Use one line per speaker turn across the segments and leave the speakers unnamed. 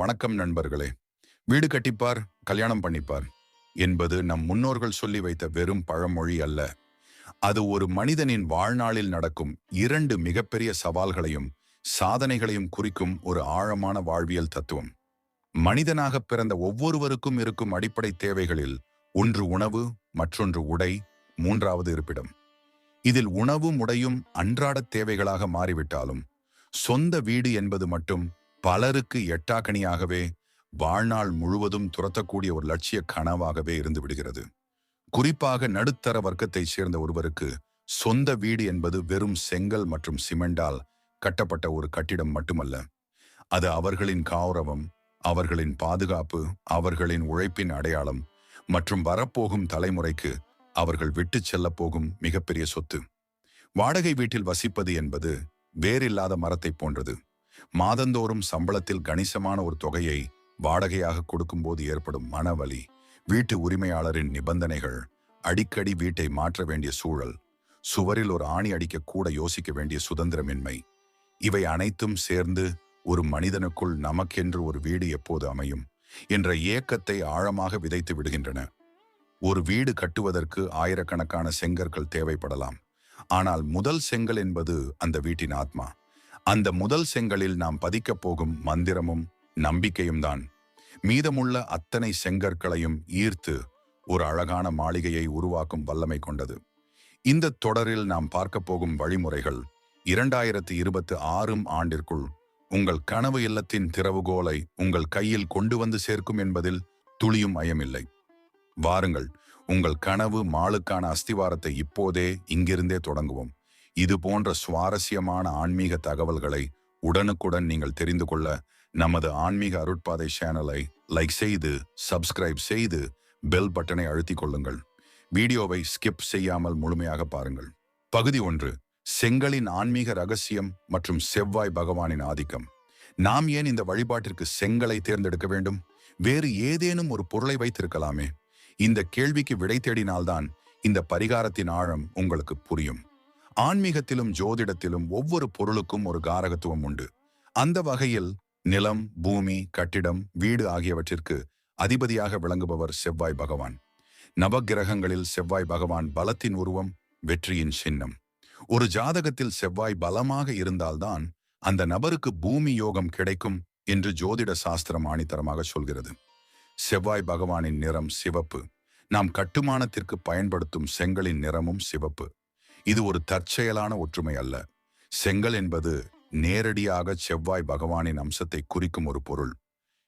வணக்கம் நண்பர்களே. வீடு கட்டிப்பார் கல்யாணம் பண்ணிப்பார் என்பது நம் முன்னோர்கள் சொல்லி வைத்த வெறும் பழமொழி அல்ல. அது ஒரு மனிதனின் வாழ்நாளில் நடக்கும் இரண்டு மிகப்பெரிய சவால்களையும் சாதனைகளையும் குறிக்கும் ஒரு ஆழமான வாழ்வியல் தத்துவம். மனிதனாக பிறந்த ஒவ்வொருவருக்கும் இருக்கும் அடிப்படை தேவைகளில் ஒன்று உணவு மற்றொன்று உடை மூன்றாவது இருப்பிடம். இதில் உணவும் உடையும் அன்றாட தேவைகளாக மாறிவிட்டாலும் சொந்த வீடு என்பது மட்டும் பலருக்கு எட்டாக்கணியாகவே வாழ்நாள் முழுவதும் துரத்தக்கூடிய ஒரு லட்சிய கனவாகவே இருந்து விடுகிறது. குறிப்பாக நடுத்தர வர்க்கத்தைச் சேர்ந்த ஒருவருக்கு சொந்த வீடு என்பது வெறும் செங்கல் மற்றும் சிமெண்டால் கட்டப்பட்ட ஒரு கட்டிடம் மட்டுமல்ல. அது அவர்களின் கௌரவம் அவர்களின் பாதுகாப்பு அவர்களின் உழைப்பின் அடையாளம் மற்றும் வரப்போகும் தலைமுறைக்கு அவர்கள் விட்டுச் செல்லப் போகும் மிகப்பெரிய சொத்து. வாடகை வீட்டில் வசிப்பது என்பது வேறில்லாத மரத்தை போன்றது. மாதந்தோறும் சம்பளத்தில் கணிசமான ஒரு தொகையை வாடகையாக கொடுக்கும்போது ஏற்படும் மனவலி வீட்டு உரிமையாளரின் நிபந்தனைகள் அடிக்கடி வீட்டை மாற்ற வேண்டிய சூழல் சுவரில் ஒரு ஆணி அடிக்க கூட யோசிக்க வேண்டிய சுதந்திரமின்மை. இவை அனைத்தும் சேர்ந்து ஒரு மனிதனுக்குள் நமக்கென்று ஒரு வீடு எப்போது அமையும் என்ற ஏக்கத்தை ஆழமாக விதைத்து விடுகின்றன. ஒரு வீடு கட்டுவதற்கு ஆயிரக்கணக்கான செங்கற்கள் தேவைப்படலாம். ஆனால் முதல் செங்கல் என்பது அந்த வீட்டின் ஆத்மா. அந்த முதல் செங்கலில் நாம் பதிக்கப் போகும் மந்திரமும் நம்பிக்கையும் தான் மீதமுள்ள அத்தனை செங்கற்களையும் ஈர்த்து ஒரு அழகான மாளிகையை உருவாக்கும் வல்லமை கொண்டது. இந்த தொடரில் நாம் பார்க்கப் போகும் வழிமுறைகள் இரண்டாயிரத்தி இருபத்தி ஆறும் ஆண்டிற்குள் உங்கள் கனவு இல்லத்தின் திறவுகோலை உங்கள் கையில் கொண்டு வந்து சேர்க்கும் என்பதில் துளியும் அயமில்லை வாருங்கள் உங்கள் கனவு மாளுக்கான அஸ்திவாரத்தை இப்போதே இங்கிருந்தே தொடங்குவோம். இது போன்ற சுவாரஸ்யமான ஆன்மீக தகவல்களை உடனுக்குடன் நீங்கள் தெரிந்து கொள்ள நமது ஆன்மீக அருட்பாதை சேனலை லைக் செய்து சப்ஸ்கிரைப் செய்து பெல் பட்டனை அழுத்திக் கொள்ளுங்கள். வீடியோவை ஸ்கிப் செய்யாமல் முழுமையாக பாருங்கள். பகுதி ஒன்று செங்கலின் ஆன்மீக ரகசியம் மற்றும் செவ்வாய் பகவானின் ஆதிக்கம். நாம் ஏன் இந்த வழிபாட்டிற்கு செங்கலை தேர்ந்தெடுக்க வேண்டும்? வேறு ஏதேனும் ஒரு பொருளை வைத்திருக்கலாமே? இந்த கேள்விக்கு விடை தேடினால்தான் இந்த பரிகாரத்தின் ஆழம் உங்களுக்கு புரியும். ஆன்மீகத்திலும் ஜோதிடத்திலும் ஒவ்வொரு பொருளுக்கும் ஒரு காரகத்துவம் உண்டு. அந்த வகையில் நிலம் பூமி கட்டிடம் வீடு ஆகியவற்றிற்கு அதிபதியாக விளங்குபவர் செவ்வாய் பகவான். நவகிரகங்களில் செவ்வாய் பகவான் பலத்தின் உருவம் வெற்றியின் சின்னம். ஒரு ஜாதகத்தில் செவ்வாய் பலமாக இருந்தால்தான் அந்த நபருக்கு பூமி யோகம் கிடைக்கும் என்று ஜோதிட சாஸ்திரம் ஆணித்தரமாக சொல்கிறது. செவ்வாய் பகவானின் நிறம் சிவப்பு. நாம் கட்டுமானத்திற்கு பயன்படுத்தும் செங்கலின் நிறமும் சிவப்பு. இது ஒரு தற்செயலான ஒற்றுமை அல்ல. செங்கல் என்பது நேரடியாக செவ்வாய் பகவானின் அம்சத்தை குறிக்கும் ஒரு பொருள்.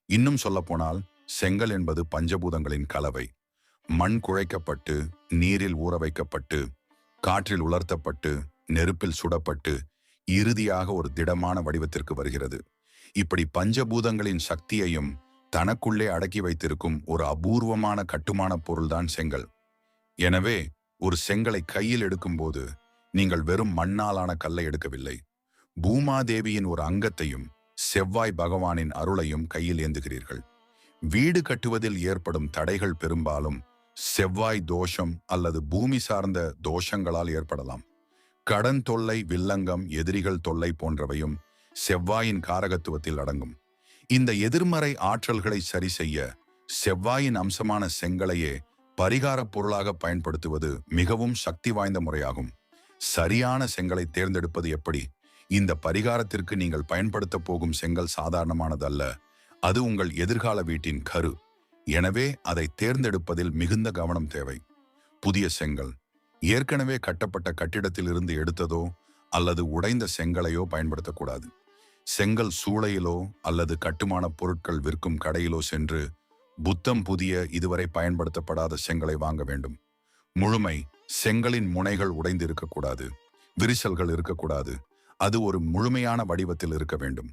இன்னும் சொல்லப்போனால் செங்கல் என்பது பஞ்சபூதங்களின் கலவை. மண் குழைக்கப்பட்டு நீரில் ஊற வைக்கப்பட்டு காற்றில் உலர்த்தப்பட்டு நெருப்பில் சுடப்பட்டு இறுதியாக ஒரு திடமான வடிவத்திற்கு வருகிறது. இப்படி பஞ்சபூதங்களின் சக்தியையும் தனக்குள்ளே அடக்கி வைத்திருக்கும் ஒரு அபூர்வமான கட்டுமான பொருள்தான் செங்கல். எனவே ஒரு செங்கலை கையில் எடுக்கும்போது நீங்கள் வெறும் மண்ணாலான கல்லை எடுக்கவில்லை. பூமாதேவியின் ஒரு அங்கத்தையும் செவ்வாய் பகவானின் அருளையும் கையில் ஏந்துகிறீர்கள். வீடு கட்டுவதில் ஏற்படும் தடைகள் பெரும்பாலும் செவ்வாய் தோஷம் அல்லது பூமி சார்ந்த தோஷங்களால் ஏற்படலாம். கடன் தொல்லை வில்லங்கம் எதிரிகள் தொல்லை போன்றவையும் செவ்வாயின் காரகத்துவத்தில் அடங்கும். இந்த எதிர்மறை ஆற்றல்களை சரி செய்ய செவ்வாயின் அம்சமான செங்கலையே பரிகாரப் பொருளாக பயன்படுத்துவது மிகவும் சக்தி வாய்ந்த முறையாகும். சரியான செங்கலை தேர்ந்தெடுப்பது எப்படி? இந்த பரிகாரத்திற்கு நீங்கள் பயன்படுத்த போகும் செங்கல் சாதாரணமானது அல்ல. அது உங்கள் எதிர்கால வீட்டின் கரு. எனவே அதை தேர்ந்தெடுப்பதில் மிகுந்த கவனம் தேவை. புதிய செங்கல். ஏற்கனவே கட்டப்பட்ட கட்டிடத்திலிருந்து எடுத்ததோ அல்லது உடைந்த செங்கலையோ பயன்படுத்தக்கூடாது. செங்கல் சூளையிலோ அல்லது கட்டுமான பொருட்கள் விற்கும் கடையிலோ சென்று புத்தம் புதிய இதுவரை பயன்படுத்தப்படாத செங்கலை வாங்க வேண்டும். முழுமை செங்கலின் முனைகள் உடைந்து இருக்கக்கூடாது விரிசல்கள் இருக்கக்கூடாது. அது ஒரு முழுமையான வடிவத்தில் இருக்க வேண்டும்.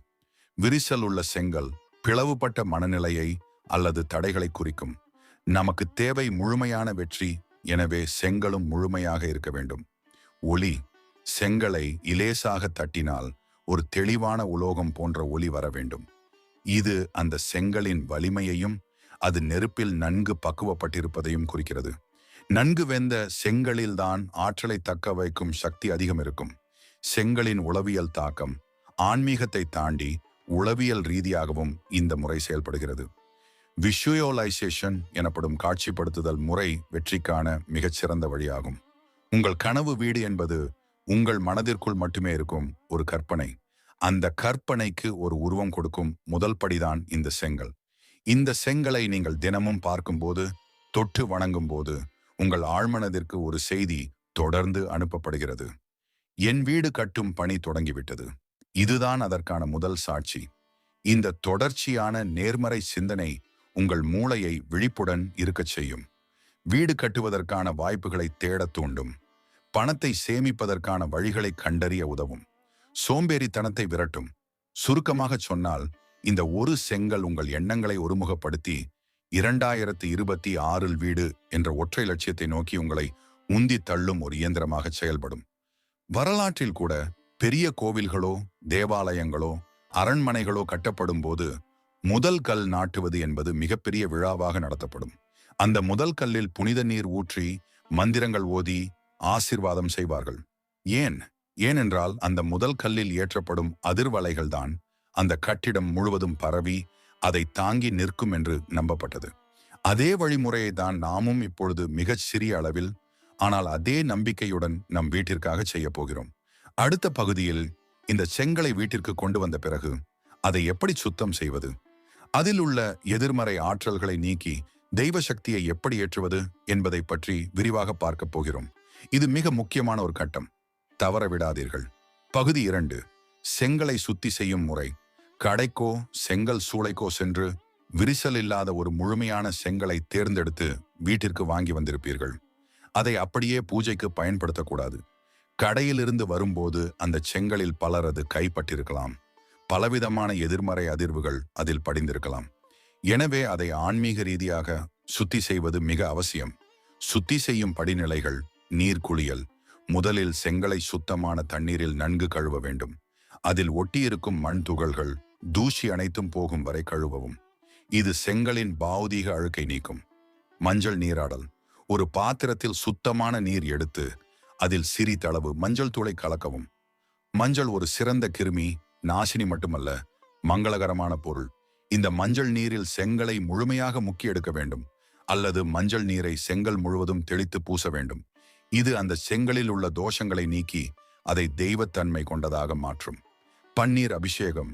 விரிசல் உள்ள செங்கல் பிளவுபட்ட மனநிலையை அல்லது தடைகளை குறிக்கும். நமக்கு தேவை முழுமையான வெற்றி எனவே செங்கலும் முழுமையாக இருக்க வேண்டும். ஒளி செங்கலை இலேசாக தட்டினால் ஒரு தெளிவான உலோகம் போன்ற ஒளி வர வேண்டும். இது அந்த செங்கலின் வலிமையையும் அது நெருப்பில் நன்கு பக்குவப்பட்டிருப்பதையும் குறிக்கிறது. நன்கு வெந்த செங்கலில்தான் ஆற்றலை தக்க வைக்கும் சக்தி அதிகம் இருக்கும். செங்கலின் உளவியல் தாக்கம் ஆன்மீகத்தை தாண்டி உளவியல் ரீதியாகவும் இந்த முறை செயல்படுகிறது. விஷுவலைசேஷன் எனப்படும் காட்சிப்படுத்துதல் முறை வெற்றிக்கான மிகச்சிறந்த வழியாகும். உங்கள் கனவு வீடு என்பது உங்கள் மனதிற்குள் மட்டுமே இருக்கும் ஒரு கற்பனை. அந்த கற்பனைக்கு ஒரு உருவம் கொடுக்கும் முதல் படிதான் இந்த செங்கல். இந்த செங்கலை நீங்கள் தினமும் பார்க்கும்போது தொட்டு வணங்கும் போது உங்கள் ஆழ்மனதிற்கு ஒரு செய்தி தொடர்ந்து அனுப்பப்படுகிறது. என் வீடு கட்டும் பணி தொடங்கிவிட்டது. இதுதான் அதற்கான முதல் சாட்சி. இந்த தொடர்ச்சியான நேர்மறை சிந்தனை உங்கள் மூளையை விழிப்புடன் இருக்கச் செய்யும். வீடு கட்டுவதற்கான வாய்ப்புகளை தேடத் தூண்டும். பணத்தை சேமிப்பதற்கான வழிகளை கண்டறிய உதவும். சோம்பேறித்தனத்தை விரட்டும். சுருக்கமாக சொன்னால் இந்த ஒரு செங்கல் உங்கள் எண்ணங்களை ஒருமுகப்படுத்தி இரண்டாயிரத்து இருபத்தி ஆறில் வீடு என்ற ஒற்றை லட்சியத்தை நோக்கி உங்களை உந்தி தள்ளும் ஒரு இயந்திரமாக செயல்படும். வரலாற்றில் கூட பெரிய கோவில்களோ தேவாலயங்களோ அரண்மனைகளோ கட்டப்படும் போது முதல் கல் நாட்டுவது என்பது மிகப்பெரிய விழாவாக நடத்தப்படும். அந்த முதல் கல்லில் புனித நீர் ஊற்றி மந்திரங்கள் ஓதி ஆசிர்வாதம் செய்வார்கள். ஏன்? ஏனென்றால் அந்த முதல் கல்லில் ஏற்றப்படும் அதிர்வலைகள்தான் அந்த கட்டிடம் முழுவதும் பரவி அதை தாங்கி நிற்கும் என்று நம்பப்பட்டது. அதே வழிமுறையை தான் நாமும் இப்பொழுது மிகச் சிறிய அளவில் ஆனால் அதே நம்பிக்கையுடன் நம் வீட்டிற்காக செய்ய போகிறோம். அடுத்த பகுதியில் இந்த செங்கலை வீட்டிற்கு கொண்டு வந்த பிறகு அதை எப்படி சுத்தம் செய்வது? அதில் உள்ள எதிர்மறை ஆற்றல்களை நீக்கி தெய்வ சக்தியை எப்படி ஏற்றுவது என்பதை பற்றி விரிவாக பார்க்கப் போகிறோம். இது மிக முக்கியமான ஒரு கட்டம். தவற விடாதீர்கள். பகுதி இரண்டு. செங்கலை சுத்தி செய்யும் முறை. கடைக்கோ செங்கல் சூளைக்கோ சென்று விரிசல் இல்லாத ஒரு முழுமையான செங்கலை தேர்ந்தெடுத்து வீட்டிற்கு வாங்கி வந்திருப்பீர்கள். அதை அப்படியே பூஜைக்கு பயன்படுத்தக்கூடாது. கடையிலிருந்து வரும்போது அந்த செங்கலில் பலரது கைப்பட்டிருக்கலாம். பலவிதமான எதிர்மறை அதிர்வுகள் அதில் படிந்திருக்கலாம். எனவே அதை ஆன்மீக ரீதியாக சுத்தி செய்வது மிக அவசியம். சுத்தி செய்யும் படிநிலைகள் நீர்க்குளியல் முதலில் செங்கலை சுத்தமான தண்ணீரில் நன்கு கழுவ வேண்டும். அதில் ஒட்டியிருக்கும் மண் துகள்கள் தூசி அனைத்தும் போகும் வரை கழுவவும். இது செங்கலின் பௌதீக அழுக்கை நீக்கும். மஞ்சள் நீராடல். ஒரு பாத்திரத்தில் சுத்தமான நீர் எடுத்து அதில் சிறிதளவு மஞ்சள் தூளை கலக்கவும். மஞ்சள் ஒரு சிறந்த கிருமி நாசினி மட்டுமல்ல மங்களகரமான பொருள். இந்த மஞ்சள் நீரில் செங்கலை முழுமையாக முக்கி எடுக்க வேண்டும். அல்லது மஞ்சள் நீரை செங்கல் முழுவதும் தெளித்து பூச வேண்டும். இது அந்த செங்கலில் உள்ள தோஷங்களை நீக்கி அதை தெய்வத்தன்மை கொண்டதாக மாற்றும். பன்னீர் அபிஷேகம்.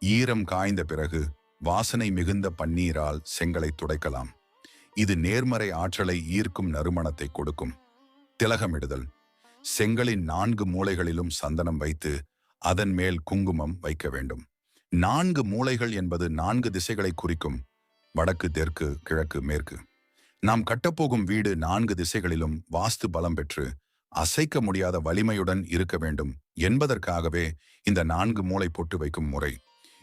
ஈரம் காய்ந்த பிறகு வாசனை மிகுந்த பன்னீரால் செங்கலை துடைக்கலாம். இது நேர்மறை ஆற்றலை ஈர்க்கும் நறுமணத்தை கொடுக்கும். திலகமிடுதல். செங்கலின் நான்கு மூலைகளிலும் சந்தனம் வைத்து அதன் மேல் குங்குமம் வைக்க வேண்டும். நான்கு மூலைகள் என்பது நான்கு திசைகளை குறிக்கும். வடக்கு தெற்கு கிழக்கு மேற்கு. நாம் கட்டப்போகும் வீடு நான்கு திசைகளிலும் வாஸ்து பலம் பெற்று அசைக்க முடியாத வலிமையுடன் இருக்க வேண்டும் என்பதற்காகவே இந்த நான்கு மூளை போட்டு வைக்கும் முறை.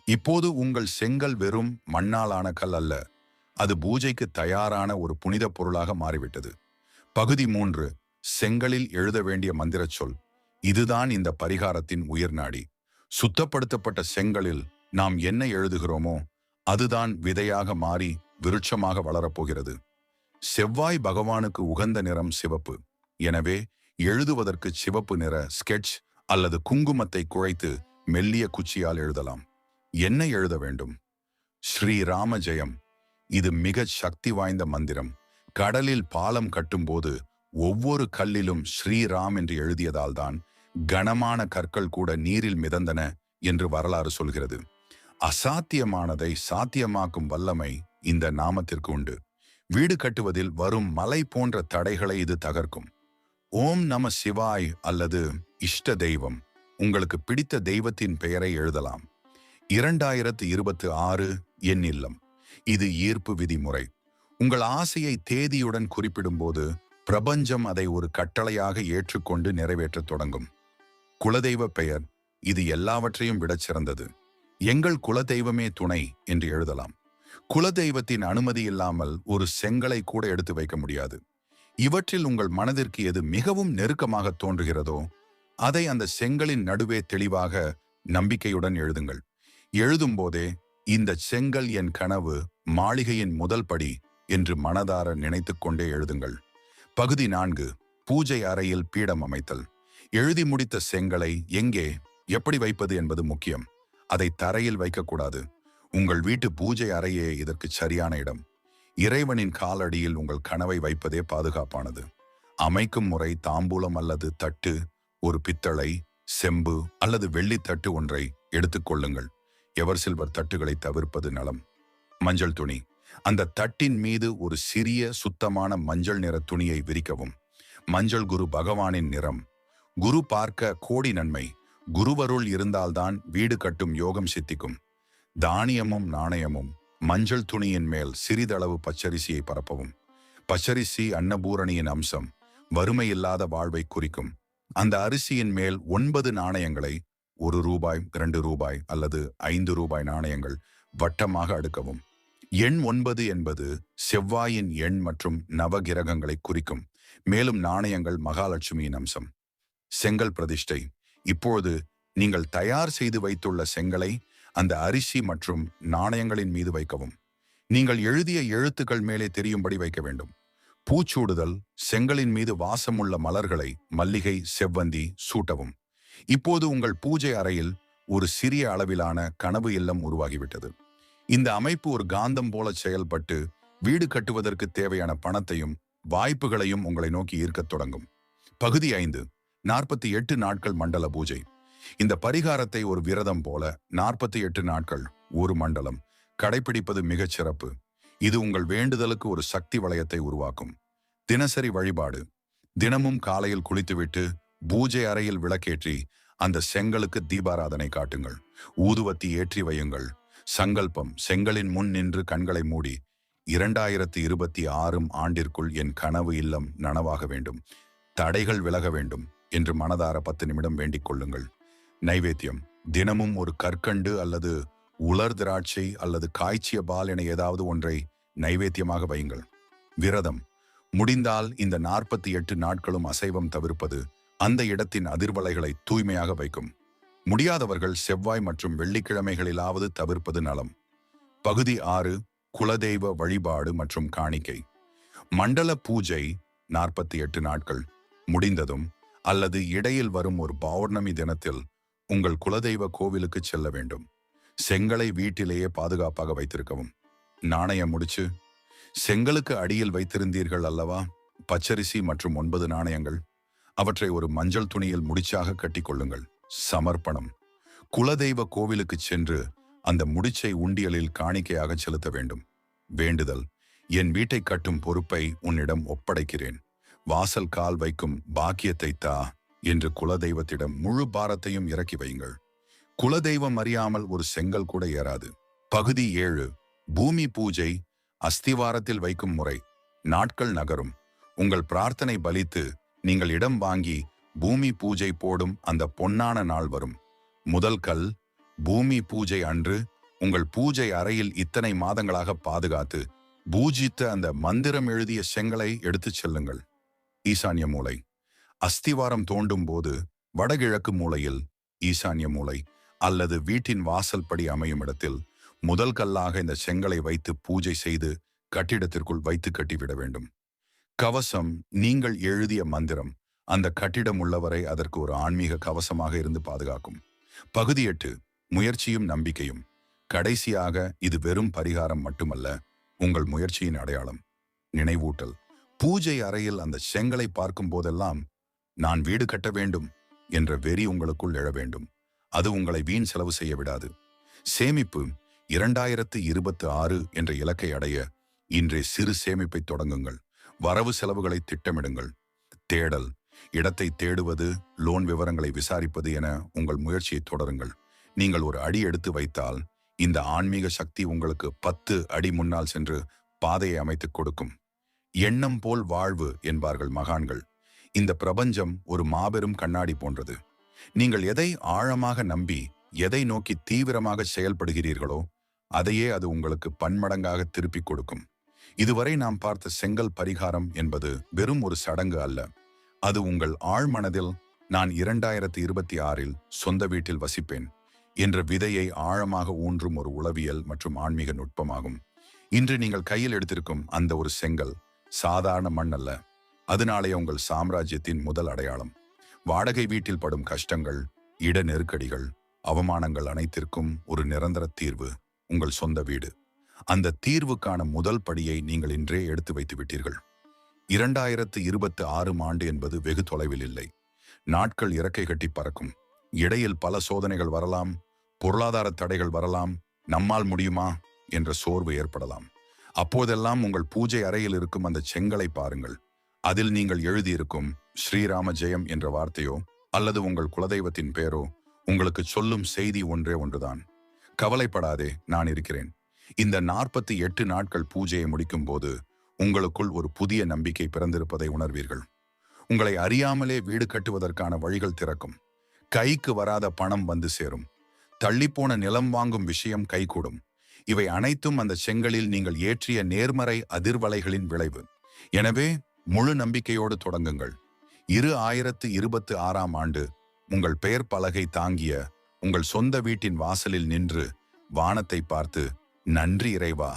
இப்போது உங்கள் செங்கல் வெறும் மண்ணாலான கல் அல்ல. அது பூஜைக்கு தயாரான ஒரு புனித பொருளாக மாறிவிட்டது. பகுதி மூன்று செங்கலில் எழுத வேண்டிய மந்திரச் சொல். இதுதான் இந்த பரிகாரத்தின் உயிர் நாடி. சுத்தப்படுத்தப்பட்ட செங்கலில் நாம் என்ன எழுதுகிறோமோ அதுதான் விதையாக மாறி விருட்சமாக வளரப்போகிறது. செவ்வாய் பகவானுக்கு உகந்த நிறம் சிவப்பு. எனவே எழுதுவதற்கு சிவப்பு நிற ஸ்கெட்ச் அல்லது குங்குமத்தை குழைத்து மெல்லிய குச்சியால் எழுதலாம். என்ன எழுத வேண்டும்? ஸ்ரீராம ஜெயம் இது மிக சக்தி வாய்ந்த மந்திரம். கடலில் பாலம் கட்டும்போது ஒவ்வொரு கல்லிலும் ஸ்ரீராம் என்று எழுதியதால் தான் கனமான கற்கள் கூட நீரில் மிதந்தன என்று வரலாறு சொல்கிறது. அசாத்தியமானதை சாத்தியமாக்கும் வல்லமை இந்த நாமத்திற்கு உண்டு. வீடு கட்டுவதில் வரும் மலை போன்ற தடைகளை இது தகர்க்கும். ஓம் நம சிவாய் அல்லது இஷ்ட தெய்வம். உங்களுக்கு பிடித்த தெய்வத்தின் பெயரை எழுதலாம். இரண்டாயிரத்து இருபத்து ஆறு என் இல்லம். இது ஈர்ப்பு விதிமுறை. உங்கள் ஆசையை தேதியுடன் குறிப்பிடும்போது பிரபஞ்சம் அதை ஒரு கட்டளையாக ஏற்றுக்கொண்டு நிறைவேற்றத் தொடங்கும். குலதெய்வ பெயர். இது எல்லாவற்றையும் விடச் சிறந்தது. எங்கள் குலதெய்வமே துணை என்று எழுதலாம். குலதெய்வத்தின் அனுமதி இல்லாமல் ஒரு செங்கலை கூட எடுத்து வைக்க முடியாது. இவற்றில் உங்கள் மனதிற்கு எது மிகவும் நெருக்கமாக தோன்றுகிறதோ அதை அந்த செங்கலின் நடுவே தெளிவாக நம்பிக்கையுடன் எழுதுங்கள். எழுதும்போதே இந்த செங்கல் என் கனவு மாளிகையின் முதல் படி என்று மனதார நினைத்துக் கொண்டே எழுதுங்கள். பகுதி நான்கு பூஜை அறையில் பீடம் அமைத்தல். எழுதி முடித்த செங்கலை எங்கே எப்படி வைப்பது என்பது முக்கியம். அதை தரையில் வைக்கக்கூடாது. உங்கள் வீட்டு பூஜை அறையே இதற்கு சரியான இடம். இறைவனின் காலடியில் உங்கள் கனவை வைப்பதே பாதுகாப்பானது. அமைக்கும் முறை தாம்பூலம் அல்லது தட்டு ஒரு பித்தளை செம்பு அல்லது வெள்ளித்தட்டு ஒன்றை எடுத்துக்கொள்ளுங்கள். எவர் சில்வர் தட்டுகளை தவிர்ப்பது நலம். மஞ்சள் துணி. அந்த தட்டின் மீது ஒரு சிறிய சுத்தமான மஞ்சள் நிற துணியை விரிக்கவும். மஞ்சள் குரு பகவானின் நிறம். குரு பார்க்க கோடி நன்மை. குருவருள் இருந்தால்தான் வீடு கட்டும் யோகம் சித்திக்கும். தானியமும் நாணயமும். மஞ்சள் துணியின் மேல் சிறிதளவு பச்சரிசியை பரப்பவும். பச்சரிசி அன்னபூரணியின் அம்சம். வறுமை இல்லாத வாழ்வை குறிக்கும். அந்த அரிசியின் மேல் ஒன்பது நாணயங்களை ஒரு ரூபாய் இரண்டு ரூபாய் அல்லது ஐந்து ரூபாய் நாணயங்கள் வட்டமாக அடுக்கவும். எண் ஒன்பது என்பது செவ்வாயின் எண் மற்றும் நவகிரகங்களை குறிக்கும். மேலும் நாணயங்கள் மகாலட்சுமியின் அம்சம். செங்கல் பிரதிஷ்டை. இப்போது நீங்கள் தயார் செய்து வைத்துள்ள செங்கலை அந்த அரிசி மற்றும் நாணயங்களின் மீது வைக்கவும். நீங்கள் எழுதிய எழுத்துக்கள் மேலே தெரியும்படி வைக்க வேண்டும். பூச்சூடுதல் செங்கலின் மீது வாசமுள்ள மலர்களை மல்லிகை செவ்வந்தி சூட்டவும். இப்போது உங்கள் பூஜை அறையில் ஒரு சிறிய அளவிலான கனவு இல்லம் உருவாகிவிட்டது. இந்த அமைப்பு ஒரு காந்தம் போல செயல்பட்டு வீடு கட்டுவதற்கு தேவையான பணத்தையும் வாய்ப்புகளையும் உங்களை நோக்கி ஈர்க்கத் தொடங்கும். பகுதி ஐந்து நாற்பத்தி எட்டு நாட்கள் மண்டல பூஜை. இந்த பரிகாரத்தை ஒரு விரதம் போல நாற்பத்தி எட்டு நாட்கள் ஒரு மண்டலம். கடைபிடிப்பது மிகச் சிறப்பு. இது உங்கள் வேண்டுதலுக்கு ஒரு சக்தி வளையத்தை உருவாக்கும். தினசரி வழிபாடு. தினமும் காலையில் குளித்துவிட்டு பூஜை அறையில் விளக்கேற்றி அந்த செங்கலுக்கு தீபாராதனை காட்டுங்கள். ஊதுவத்தி ஏற்றி வையுங்கள். சங்கல்பம் செங்கலின் முன் நின்று கண்களை மூடி இரண்டாயிரத்தி இருபத்தி ஆறும் ஆண்டிற்குள் என் கனவு இல்லம் நனவாக வேண்டும். தடைகள் விலக வேண்டும் என்று மனதார பத்து நிமிடம் வேண்டிக் கொள்ளுங்கள். நைவேத்தியம் தினமும் ஒரு கற்கண்டு அல்லது உலர் திராட்சை அல்லது காய்ச்சிய பால் என ஏதாவது ஒன்றை நைவேத்தியமாக வையுங்கள். விரதம் முடிந்தால் இந்த நாற்பத்தி எட்டு நாட்களும் அசைவம் தவிர்ப்பது அந்த இடத்தின் அதிர்வலைகளை தூய்மையாக வைக்கும். முடியாதவர்கள் செவ்வாய் மற்றும் வெள்ளிக்கிழமைகளிலாவது தவிர்ப்பது நலம். பகுதி ஆறு குலதெய்வ வழிபாடு மற்றும் காணிக்கை. மண்டல பூஜை நாற்பத்தி எட்டு நாட்கள். முடிந்ததும் அல்லது இடையில் வரும் ஒரு பௌர்ணமி தினத்தில் உங்கள் குலதெய்வ கோவிலுக்கு செல்ல வேண்டும். செங்கலை வீட்டிலேயே பாதுகாப்பாக வைத்திருக்கவும். நாணயம் முடிச்சு செங்கலுக்கு அடியில் வைத்திருந்தீர்கள் அல்லவா? பச்சரிசி மற்றும் ஒன்பது நாணயங்கள். அவற்றை ஒரு மஞ்சள் துணியில் முடிச்சாக கட்டிக்கொள்ளுங்கள். சமர்ப்பணம். குலதெய்வ கோவிலுக்கு சென்று அந்த முடிச்சை உண்டியலில் காணிக்கையாக செலுத்த வேண்டும். வேண்டுதல். என் வீட்டை கட்டும் பொறுப்பை உன்னிடம் ஒப்படைக்கிறேன். வாசல் கால் வைக்கும் பாக்கியத்தை தா என்று குலதெய்வத்திடம் முழு பாரத்தையும் இறக்கி வையுங்கள். குலதெய்வம் அறியாமல் ஒரு செங்கல் கூட ஏறாது. பகுதி ஏழு. பூமி பூஜை அஸ்திவாரத்தில் வைக்கும் முறை. நாட்கள் நகரும். உங்கள் பிரார்த்தனை பலித்து நீங்கள் இடம் வாங்கி பூமி பூஜை போடும் அந்த பொன்னான நாள் வரும். முதல் கல் பூமி பூஜை அன்று உங்கள் பூஜை அறையில் இத்தனை மாதங்களாக பாதுகாத்து பூஜித்த அந்த மந்திரம் எழுதிய செங்கலை எடுத்துச் செல்லுங்கள். ஈசான்ய மூலை. அஸ்திவாரம் தோண்டும் போது வடகிழக்கு மூலையில் ஈசான்ய மூலை அல்லது வீட்டின் வாசல் படி அமையும் இடத்தில் முதல் கல்லாக இந்த செங்கலை வைத்து பூஜை செய்து கட்டிடத்திற்குள் வைத்து கட்டிவிட வேண்டும். கவசம் நீங்கள் எழுதிய மந்திரம் அந்த கட்டிடம் உள்ளவரை அதற்கு ஒரு ஆன்மீக கவசமாக இருந்து பாதுகாக்கும். பகுதி எட்டு முயற்சியும் நம்பிக்கையும். கடைசியாக இது வெறும் பரிகாரம் மட்டுமல்ல உங்கள் முயற்சியின் அடையாளம். நினைவூட்டல். பூஜை அறையில் அந்த செங்கலை பார்க்கும் போதெல்லாம் நான் வீடு கட்ட வேண்டும் என்ற வெறி உங்களுக்குள் எழ வேண்டும். அது உங்களை வீண் செலவு செய்ய விடாது. சேமிப்பு இரண்டாயிரத்து இருபத்து ஆறு என்ற இலக்கை அடைய இன்றே சிறு சேமிப்பை தொடங்குங்கள். வரவு செலவுகளை திட்டமிடுங்கள். தேடல். இடத்தை தேடுவது லோன் விவரங்களை விசாரிப்பது என உங்கள் முயற்சியை தொடருங்கள். நீங்கள் ஒரு அடி எடுத்து வைத்தால் இந்த ஆன்மீக சக்தி உங்களுக்கு பத்து அடி முன்னால் சென்று பாதையை அமைத்துக் கொடுக்கும். எண்ணம் போல் வாழ்வு என்பார்கள் மகான்கள். இந்த பிரபஞ்சம் ஒரு மாபெரும் கண்ணாடி போன்றது. நீங்கள் எதை ஆழமாக நம்பி எதை நோக்கி தீவிரமாக செயல்படுகிறீர்களோ அதையே அது உங்களுக்கு பன்மடங்காக திருப்பிக் கொடுக்கும். இதுவரை நாம் பார்த்த செங்கல் பரிகாரம் என்பது வெறும் ஒரு சடங்கு அல்ல. அது உங்கள் ஆழ்மனதில் நான் இரண்டாயிரத்தி இருபத்தி ஆறில் சொந்த வீட்டில் வசிப்பேன். என்ற விதையை ஆழமாக ஊன்றும் ஒரு உளவியல் மற்றும் ஆன்மீக நுட்பமாகும். இன்று நீங்கள் கையில் எடுத்திருக்கும் அந்த ஒரு செங்கல் சாதாரண மண் அல்ல. அதனாலேயே உங்கள் சாம்ராஜ்யத்தின் முதல் அடையாளம். வாடகை வீட்டில் படும் கஷ்டங்கள் இட நெருக்கடிகள் அவமானங்கள் அனைத்திற்கும் ஒரு நிரந்தர தீர்வு உங்கள் சொந்த வீடு. அந்த தீர்வுக்கான முதல் படியை நீங்கள் இன்றே எடுத்து வைத்து விட்டீர்கள். இரண்டாயிரத்து இருபத்து ஆறும் ஆண்டு என்பது வெகு தொலைவில் இல்லை. நாட்கள் இறக்கை கட்டி பறக்கும். இடையில் பல சோதனைகள் வரலாம். பொருளாதார தடைகள் வரலாம். நம்மால் முடியுமா? என்ற சோர்வு ஏற்படலாம். அப்போதெல்லாம் உங்கள் பூஜை அறையில் இருக்கும் அந்த செங்கலை பாருங்கள். அதில் நீங்கள் எழுதியிருக்கும் ஸ்ரீராம ஜெயம் என்ற வார்த்தையோ அல்லது உங்கள் குலதெய்வத்தின் பெயரோ உங்களுக்கு சொல்லும் செய்தி ஒன்றே ஒன்றுதான். கவலைப்படாதே நான் இருக்கிறேன். இந்த நாற்பத்தி எட்டு நாட்கள் பூஜையை முடிக்கும் போது உங்களுக்குள் ஒரு புதிய நம்பிக்கை பிறந்திருப்பதை உணர்வீர்கள். உங்களை அறியாமலே வீடு கட்டுவதற்கான வழிகள் திறக்கும். கைக்கு வராத பணம் வந்து சேரும். தள்ளிப்போன நிலம் வாங்கும் விஷயம் கைகூடும். இவை அனைத்தும் அந்த செங்கலில் நீங்கள் ஏற்றிய நேர்மறை அதிர்வலைகளின் விளைவு. எனவே முழு நம்பிக்கையோடு தொடங்குங்கள். இரு ஆயிரத்து இருபத்து ஆறாம் ஆண்டு உங்கள் பெயர் பலகை தாங்கிய உங்கள் சொந்த வீட்டின் வாசலில் நின்று வானத்தை பார்த்து நன்றி இறைவா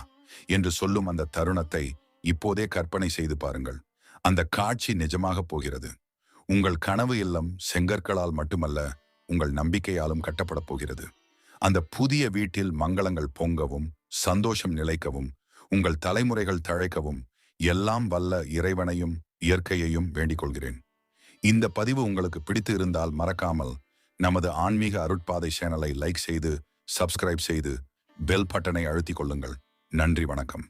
என்று சொல்லும் அந்த தருணத்தை இப்போதே கற்பனை செய்து பாருங்கள். அந்த காட்சி நிஜமாக போகிறது. உங்கள் கனவு இல்லம் செங்கற்களால் மட்டுமல்ல உங்கள் நம்பிக்கையாலும் கட்டப்படப் போகிறது. அந்த புதிய வீட்டில் மங்களங்கள் பொங்கவும் சந்தோஷம் நிலைக்கவும் உங்கள் தலைமுறைகள் தழைக்கவும் எல்லாம் வல்ல இறைவனையும் இயற்கையையும் வேண்டிக் கொள்கிறேன். இந்த பதிவு உங்களுக்கு பிடித்து இருந்தால் மறக்காமல் நமது ஆன்மீக அருட்பாதை சேனலை லைக் செய்து சப்ஸ்கிரைப் செய்து பெல் பட்டனை அழுத்திக் கொள்ளுங்கள். நன்றி வணக்கம்.